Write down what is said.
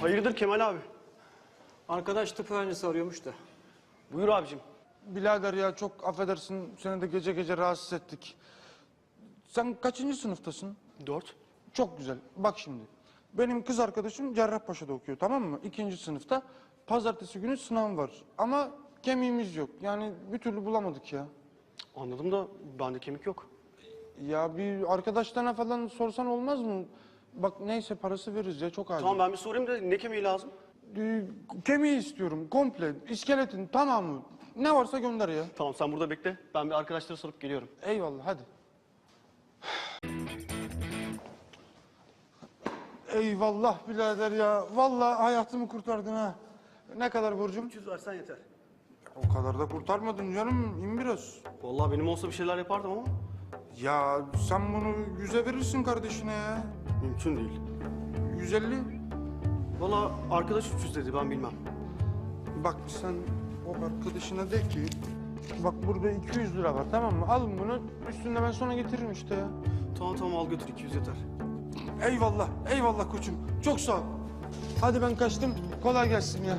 Hayırdır Kemal abi? Arkadaş tıp öğrencisi arıyormuş da. Buyur abicim. Birader ya çok affedersin seni de gece gece rahatsız ettik. Sen kaçıncı sınıftasın? Dört. Çok güzel. Bak şimdi. Benim kız arkadaşım Cerrahpaşa'da okuyor tamam mı? İkinci sınıfta. Pazartesi günü sınav var. Ama kemiğimiz yok. Yani bir türlü bulamadık ya. Anladım da bende kemik yok. Ya bir arkadaşlarına falan sorsan olmaz mı? Bak neyse parası veririz ya çok acil. Tamam ben bir sorayım da ne kemiği lazım? Ee, kemiği istiyorum komple. iskeletin tamamı. Ne varsa gönder ya. Tamam sen burada bekle. Ben bir arkadaşlara sorup geliyorum. Eyvallah hadi. Eyvallah birader ya. Vallahi hayatımı kurtardın ha. Ne kadar borcum? 300 versen yeter. O kadar da kurtarmadın canım. İn biraz. Vallahi benim olsa bir şeyler yapardım ama Ya sen bunu yüze verirsin kardeşine ya. Mümkün değil. 150. Vallahi arkadaş 300 dedi ben bilmem. Bak sen o arkadaşına de ki bak burada 200 lira var tamam mı? Al bunu üstünde ben sonra getiririm işte ya. Tamam tamam al götür 200 yeter. Eyvallah, eyvallah koçum. Çok sağ ol. Hadi ben kaçtım. Kolay gelsin ya.